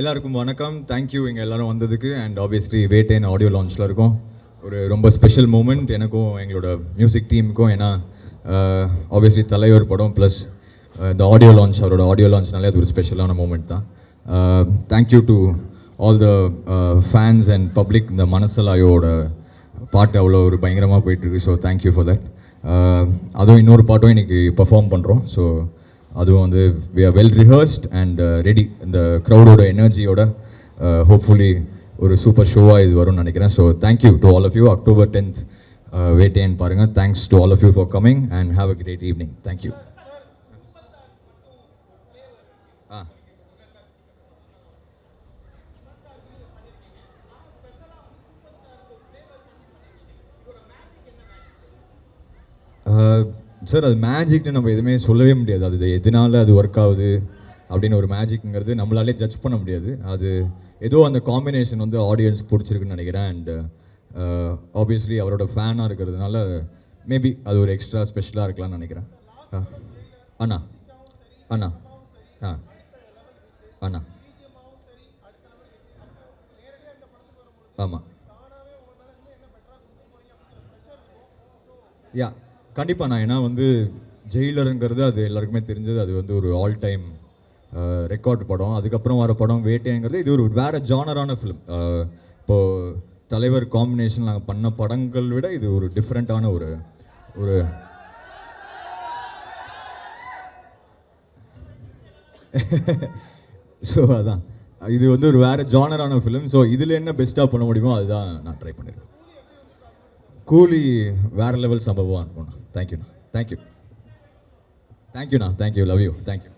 எல்லாருக்கும் வணக்கம். தேங்க்யூ இங்கே எல்லாரும் வந்ததுக்கு அண்ட் ஆப்வியஸ்லி வேட்டேன் ஆடியோ லான்ச்சில் இருக்கும். ஒரு ரொம்ப ஸ்பெஷல் மூமெண்ட் எனக்கும் எங்களோட மியூசிக் டீமுக்கும் ஏன்னா ஆப்வியஸ்லி தலைவர் படம் ப்ளஸ் இந்த ஆடியோ லான்ச் அவரோட ஆடியோ லான்ச்னாலே அது ஒரு ஸ்பெஷலான மூமெண்ட் தான். Thank you to all the fans and public இந்த மனசலாயோட பாட்டு அவ்வளோ ஒரு பயங்கரமாக போயிட்டுருக்கு ஸோ தேங்க்யூ ஃபார் தட் அதுவும் இன்னொரு பாட்டும் இன்னைக்கு பெர்ஃபார்ம் பண்ணுறோம் ஸோ அதுவும் வந்து we are well rehearsed and ready இந்த க்ரௌடோட எனர்ஜியோட ஹோப்ஃபுல்லி ஒரு சூப்பர் ஷோவாக இது வரும்னு நினைக்கிறேன். So thank you to all of you October tenth வேட்டேன் பாருங்கள் thanks to all of you for coming and have a great evening thank you ah sir அது மேஜிக்னு நம்ம எதுவுமே சொல்லவே முடியாது. அது எதனால அது ஒர்க் ஆகுது அப்படின்னு ஒரு மேஜிக்ங்கிறது நம்மளாலே ஜட்ஜ் பண்ண முடியாது. அது ஏதோ அந்த காம்பினேஷன் வந்து ஆடியன்ஸ்க்கு பிடிச்சிருக்குன்னு நினைக்கிறேன். அண்ட் ஆப்வியஸ்லி uh, அவரோட ஃபேனாக இருக்கிறதுனால மேபி அது ஒரு எக்ஸ்ட்ரா ஸ்பெஷலாக இருக்கலாம்னு நினைக்கிறேன். ஆ. அண்ணா. அண்ணா. ஆ. அண்ணா. ஆமாம் யா. கண்டிப்பாக நான் ஏன்னா வந்து ஜெயிலருங்கிறது அது எல்லாருக்குமே தெரிஞ்சது. அது வந்து ஒரு ஆல் டைம் ரெக்கார்ட் படம். அதுக்கப்புறம் வர படம் வேட்டைங்கிறது இது ஒரு வேற ஜானரான ஃபிலிம் இப்போது தலைவர் காம்பினேஷன் நாங்கள் பண்ண படங்கள் விட இது ஒரு டிஃப்ரெண்ட்டான ஒரு ஒரு ஸோ அதான். இது வந்து ஒரு வேறு ஜானரான ஃபிலிம் ஸோ இதில் என்ன பெஸ்ட்டாக பண்ண முடியுமோ அதுதான் நான் ட்ரை பண்ணியிருக்கேன் கூலி வேறு லெவல் சம்பவம் அனுப்பணும் தேங்க்யூண்ணா தேங்க்யூ தேங்க்யூண்ணா தேங்க்யூ லவ் யூ தேங்க்யூ